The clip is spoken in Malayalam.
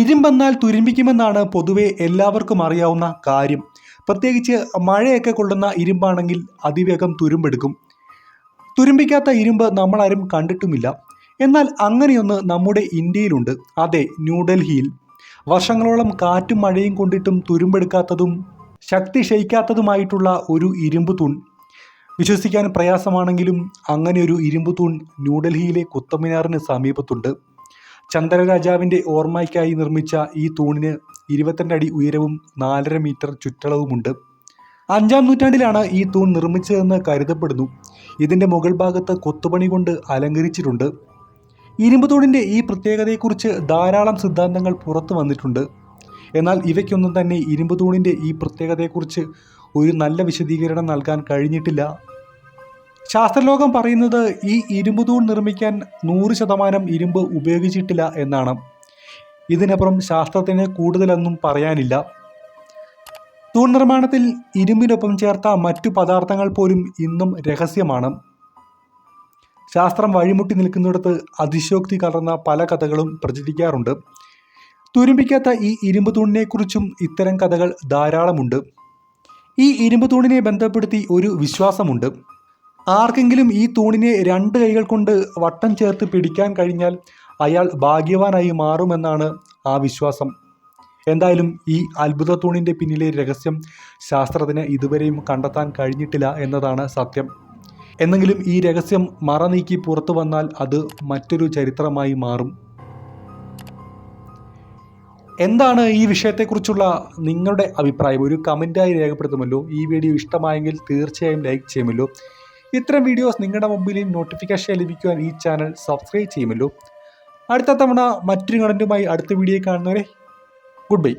ഇരുമ്പെന്നാൽ തുരുമ്പിക്കുമെന്നാണ് പൊതുവെ എല്ലാവർക്കും അറിയാവുന്ന കാര്യം. പ്രത്യേകിച്ച് മഴയൊക്കെ കൊള്ളുന്ന ഇരുമ്പാണെങ്കിൽ അതിവേഗം തുരുമ്പെടുക്കും. തുരുമ്പിക്കാത്ത ഇരുമ്പ് നമ്മളാരും കണ്ടിട്ടുമില്ല. എന്നാൽ അങ്ങനെയൊന്ന് നമ്മുടെ ഇന്ത്യയിലുണ്ട്. അതെ ന്യൂഡൽഹിയിൽ. വർഷങ്ങളോളം കാറ്റും മഴയും കൊണ്ടിട്ടും തുരുമ്പെടുക്കാത്തതും ശക്തി ക്ഷയിക്കാത്തതുമായിട്ടുള്ള ഒരു ഇരുമ്പ് തൂൺ. വിശ്വസിക്കാൻ പ്രയാസമാണെങ്കിലും അങ്ങനെ ഒരു ഇരുമ്പ് തൂൺ ന്യൂഡൽഹിയിലെ കുത്തമിനാറിന് സമീപത്തുണ്ട്. ചന്ദ്രരാജാവിന്റെ ഓർമ്മയ്ക്കായി നിർമ്മിച്ച ഈ തൂണിന് ഇരുപത്തിരണ്ട് അടി ഉയരവും നാലര മീറ്റർ ചുറ്റളവുമുണ്ട്. അഞ്ചാം നൂറ്റാണ്ടിലാണ് ഈ തൂൺ നിർമ്മിച്ചതെന്ന് കരുതപ്പെടുന്നു. ഇതിന്റെ മുകൾ ഭാഗത്ത് കൊത്തുപണി കൊണ്ട് അലങ്കരിച്ചിട്ടുണ്ട്. ഇരുമ്പ് തൂണിന്റെ ഈ പ്രത്യേകതയെക്കുറിച്ച് ധാരാളം സിദ്ധാന്തങ്ങൾ പുറത്തു വന്നിട്ടുണ്ട്. എന്നാൽ ഇവയ്ക്കൊന്നും തന്നെ ഇരുമ്പ് തൂണിന്റെ ഈ പ്രത്യേകതയെക്കുറിച്ച് ഒരു നല്ല വിശദീകരണം നൽകാൻ കഴിഞ്ഞിട്ടില്ല. ശാസ്ത്രലോകം പറയുന്നത് ഈ ഇരുമ്പ് തൂൺ നിർമ്മിക്കാൻ നൂറ് ശതമാനം ഇരുമ്പ് ഉപയോഗിച്ചിട്ടില്ല എന്നാണ്. ഇതിനപ്പുറം ശാസ്ത്രത്തിന് കൂടുതലൊന്നും പറയാനില്ല. തൂൺ നിർമ്മാണത്തിൽ ഇരുമ്പിനൊപ്പം ചേർത്ത മറ്റു പദാർത്ഥങ്ങൾ പോലും ഇന്നും രഹസ്യമാണ്. ശാസ്ത്രം വഴിമുട്ടി നിൽക്കുന്നിടത്ത് അതിശോക്തി കലർന്ന പല കഥകളും പ്രചരിക്കാറുണ്ട്. തുരുമ്പിക്കാത്ത ഈ ഇരുമ്പ് തൂണിനെക്കുറിച്ചും ഇത്തരം കഥകൾ ധാരാളമുണ്ട്. ഈ ഇരുമ്പ് തൂണിനെ ബന്ധപ്പെടുത്തി ഒരു വിശ്വാസമുണ്ട്. ആർക്കെങ്കിലും ഈ തൂണിനെ രണ്ട് കൈകൾ കൊണ്ട് വട്ടം ചേർത്ത് പിടിക്കാൻ കഴിഞ്ഞാൽ അയാൾ ഭാഗ്യവാനായി മാറുമെന്നാണ് ആ വിശ്വാസം. എന്തായാലും ഈ അത്ഭുത തൂണിന്റെ പിന്നിലെ രഹസ്യം ശാസ്ത്രത്തിന് ഇതുവരെയും കണ്ടെത്താൻ കഴിഞ്ഞിട്ടില്ല എന്നതാണ് സത്യം. എന്നെങ്കിലും ഈ രഹസ്യം മറ നീക്കി പുറത്തു വന്നാൽ അത് മറ്റൊരു ചരിത്രമായി മാറും. എന്താണ് ഈ വിഷയത്തെക്കുറിച്ചുള്ള നിങ്ങളുടെ അഭിപ്രായം? ഒരു കമന്റായി രേഖപ്പെടുത്തുമല്ലോ. ഈ വീഡിയോ ഇഷ്ടമായെങ്കിൽ തീർച്ചയായും ലൈക്ക് ചെയ്യുമല്ലോ. ഇത്തരം വീഡിയോസ് നിങ്ങളുടെ മുമ്പിൽ നോട്ടിഫിക്കേഷൻ ലഭിക്കുവാൻ ഈ ചാനൽ സബ്സ്ക്രൈബ് ചെയ്യുമല്ലോ. അടുത്ത തവണ മറ്റൊരു കണ്ടന്റുമായി അടുത്ത വീഡിയോ കാണുന്നവരെ ഗുഡ് ബൈ